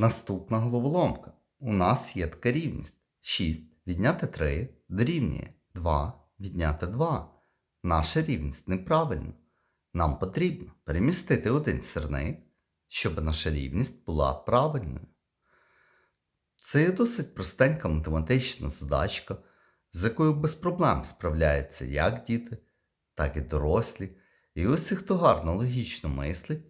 Наступна головоломка. У нас є така рівність. 6 відняти 3 дорівнює 2 відняти 2. Наша рівність неправильна. Нам потрібно перемістити один сірник, щоб наша рівність була правильною. Це є досить простенька математична задачка, з якою без проблем справляються як діти, так і дорослі. І усі, хто гарно логічно мислить,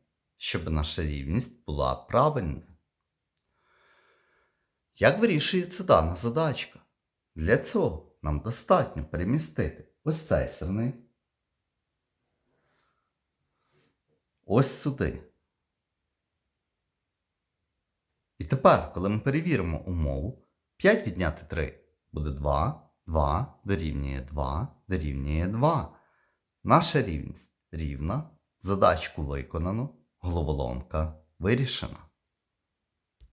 щоб наша рівність була правильною. Як вирішується дана задачка? Для цього нам достатньо перемістити ось цей сірник. Ось сюди. І тепер, коли ми перевіримо умову, 5 відняти 3 буде 2, 2 дорівнює 2 дорівнює 2. Наша рівність рівна, задачку виконано, головоломка вирішена.